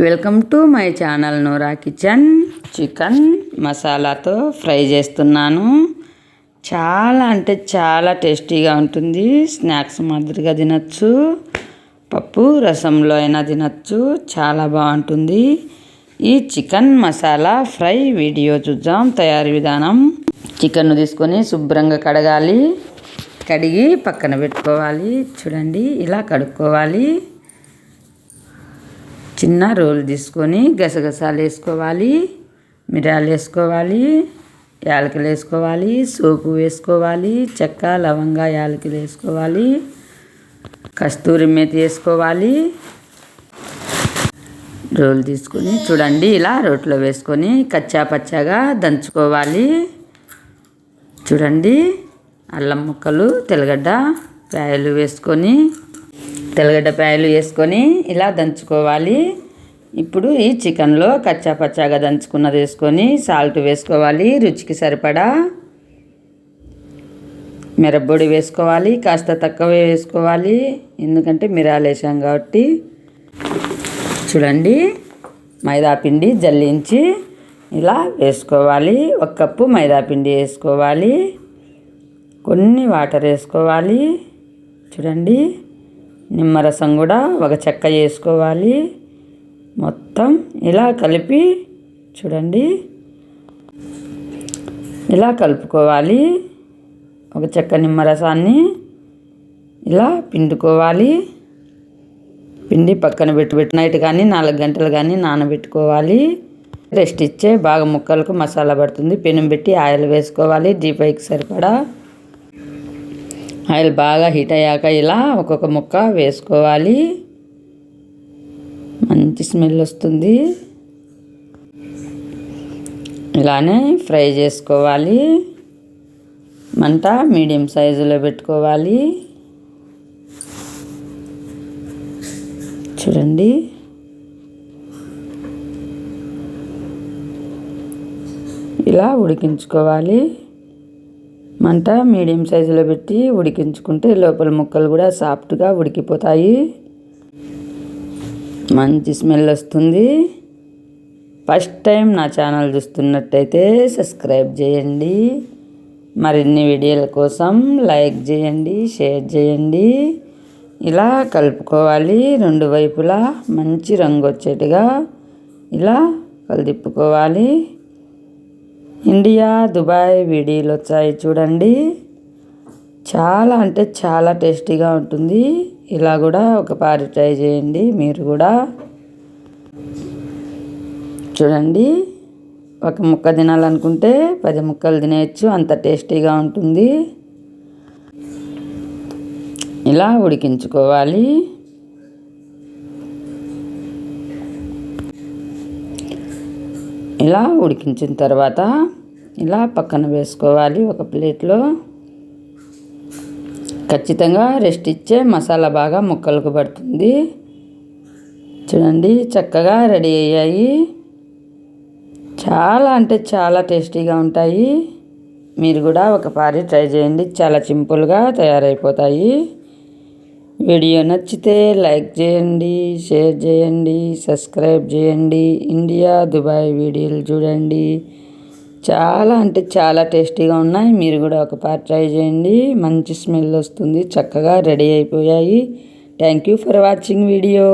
Welcome to my channel Nora kitchen. Chicken మసాలాతో fry చేస్తున్నాను. చాలా అంటే చాలా టేస్టీగా ఉంటుంది. స్నాక్స్ మాదిరిగా తినచ్చు. పప్పు రసంలో అయినా తినచ్చు. చాలా బాగుంటుంది. ఈ చికెన్ మసాలా ఫ్రై వీడియో చూద్దాం. తయారీ విధానం. చికెన్ తీసుకొని శుభ్రంగా కడగాలి. కడిగి పక్కన పెట్టుకోవాలి. చూడండి ఇలా కడుక్కోవాలి. చిన్న రోల్ తీసుకొని గసగసాలు వేసుకోవాలి మిరాలు వేసుకోవాలి యాలకులు వేసుకోవాలి సోపు వేసుకోవాలి చెక్క లవంగా యాలకులు వేసుకోవాలి కస్తూరి మేతి వేసుకోవాలి. రోల్ తీసుకొని చూడండి ఇలా రోట్లో వేసుకొని కచ్చా పచ్చాగా దంచుకోవాలి. చూడండి అల్లం ముక్కలు తెల్లగడ్డ కాయలు వేసుకొని తెల్లగడ్డ పాయలు వేసుకొని ఇలా దంచుకోవాలి. ఇప్పుడు ఈ చికెన్లో కచ్చా పచ్చాగా దంచుకున్నది వేసుకొని సాల్ట్ వేసుకోవాలి రుచికి సరిపడా. మిరప్పొడి వేసుకోవాలి కాస్త తక్కువే వేసుకోవాలి ఎందుకంటే మిరాలు వేసాం కాబట్టి. చూడండి మైదా పిండి జల్లించి ఇలా వేసుకోవాలి. ఒక కప్పు మైదా పిండి వేసుకోవాలి. కొన్ని వాటర్ వేసుకోవాలి. చూడండి. నిమ్మరసం కూడా ఒక చెక్క వేసుకోవాలి మొత్తం ఇలా కలిపి చూడండి. ఇలా కలుపుకోవాలి. ఒక చెక్క నిమ్మరసాన్ని ఇలా పిండుకోవాలి. పిండి పక్కన పెట్టి పెట్టి నైట్ కానీ నాలుగు గంటలు కానీ నానబెట్టుకోవాలి. రెస్ట్ ఇచ్చే బాగా ముక్కలకు మసాలా పడుతుంది. పెనం పెట్టి ఆయిల్ వేసుకోవాలి. డీప్ ఫ్రైకి సరిపడా ఆయిల్ బాగా హీట్ అయ్యాక ఇలా ఒక్కొక్క ముక్క వేసుకోవాలి. మంచి స్మెల్ వస్తుంది. ఇలానే ఫ్రై చేసుకోవాలి. మంట మీడియం సైజులో పెట్టుకోవాలి. చూడండి. ఇలా ఉడికించుకోవాలి. మంట మీడియం సైజులో పెట్టి ఉడికించుకుంటే లోపల ముక్కలు కూడా సాఫ్ట్గా ఉడికిపోతాయి. మంచి స్మెల్ వస్తుంది. ఫస్ట్ టైం నా ఛానల్ చూస్తున్నట్టయితే సబ్స్క్రైబ్ చేయండి. మరిన్ని వీడియోల కోసం లైక్ చేయండి షేర్ చేయండి. ఇలా కలుపుకోవాలి రెండు వైపులా. మంచి రంగు వచ్చేట్టుగా ఇలా కలిదిప్పుకోవాలి. ఇండియా దుబాయ్ వీడియోలు వచ్చాయి చూడండి. చాలా అంటే చాలా టేస్టీగా ఉంటుంది. ఇలా కూడా ఒక పారి ట్రై చేయండి మీరు కూడా. చూడండి ఒక ముక్క తినాలనుకుంటే పది ముక్కలు తినేయచ్చు అంత టేస్టీగా ఉంటుంది. ఇలా ఉడికించుకోవాలి. ఇలా ఉడికించిన తర్వాత ఇలా పక్కన వేసుకోవాలి ఒక ప్లేట్లో. ఖచ్చితంగా రెస్ట్ ఇచ్చే మసాలా బాగా ముక్కలకు పడుతుంది. చూడండి చక్కగా రెడీ అయ్యాయి. చాలా అంటే చాలా టేస్టీగా ఉంటాయి. మీరు కూడా ఒకసారి ట్రై చేయండి. చాలా సింపుల్గా తయారైపోతాయి. వీడియో నచ్చితే లైక్ చేయండి షేర్ చేయండి సబ్స్క్రైబ్ చేయండి. ఇండియా దుబాయ్ వీడియోలు చూడండి. చాలా అంటే చాలా టేస్టీగా ఉన్నాయి. మీరు కూడా ఒక పార్ట్ ట్రై చేయండి. మంచి స్మెల్ వస్తుంది. చక్కగా రెడీ అయిపోయాయి. Thank you for watching video